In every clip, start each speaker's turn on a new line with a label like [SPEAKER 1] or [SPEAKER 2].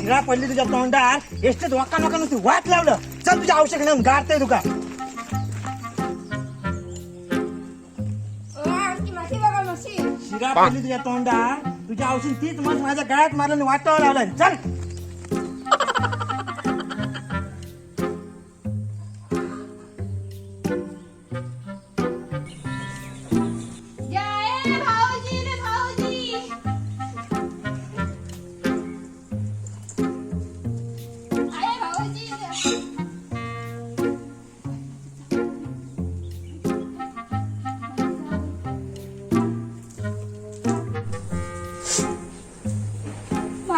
[SPEAKER 1] पडली तुझ्या तोंडार एसटेत वाका नका नुसती वाट लावलं. चल तुझ्या औषध नेऊन गाडतंय तुका शिरा पडली तुझ्या तोंडार तुझ्या औषध तीच मग माझ्या गळ्यात मारलं वाटावं लावलं चल.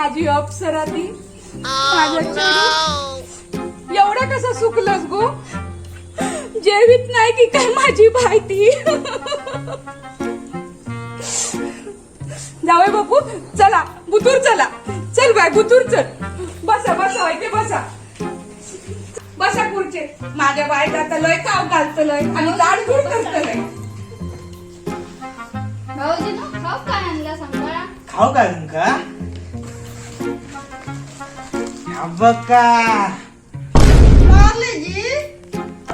[SPEAKER 2] माझी अप्सरा ती चेडू एवढं कसं सुकलंस गो? जेवीत नाही की काय माझी बाय ती जावय बापू चला बुतूर चला. चल बाय बुतूर चल. बसा बसा इथे बसा. बसा पुढचे. माझ्या बाय आता लय काव घालतलंय आणि लाड दूर करतलंय.
[SPEAKER 3] भाऊजी ना खाऊ काय आणला सांगा
[SPEAKER 1] खाऊ का? तुमका बघा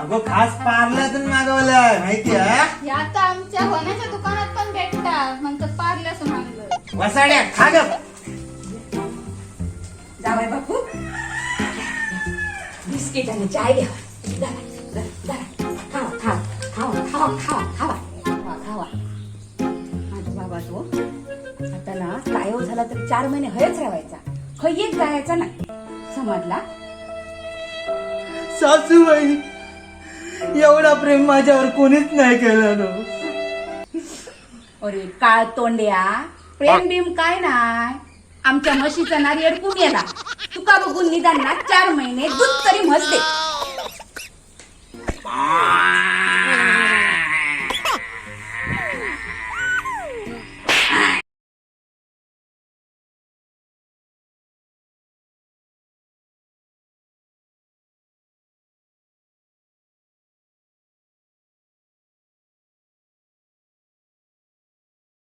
[SPEAKER 1] अगो खास पार्ल्यातून मागवलं माहिती आहे
[SPEAKER 3] या तर आमच्या होण्याच्या दुकानात पण भेटतात म्हणतात पार्ल्याचं मागलं
[SPEAKER 1] वसाड्या खा ग.
[SPEAKER 2] जावय बापू. बिस्किट आणि चाय घ्या. जरा, जरा, जरा. खावा खावा खावा खावा खावा खावा. खावा खावा. माझा बाबा तो आता ना कायव झाला तर चार महिने हयच राहायचा. खय एक जायचा नाही. समजला
[SPEAKER 1] सासूबाई एवढा प्रेम माझ्यावर कोणीच नाही केलं ना.
[SPEAKER 2] अरे काळ तोंड्या प्रेम बिम काय नाय आमच्या म्हशीचा नारी अडकून गेला? तुका बघून निदान ना चार महिने दूध तरी म्हसते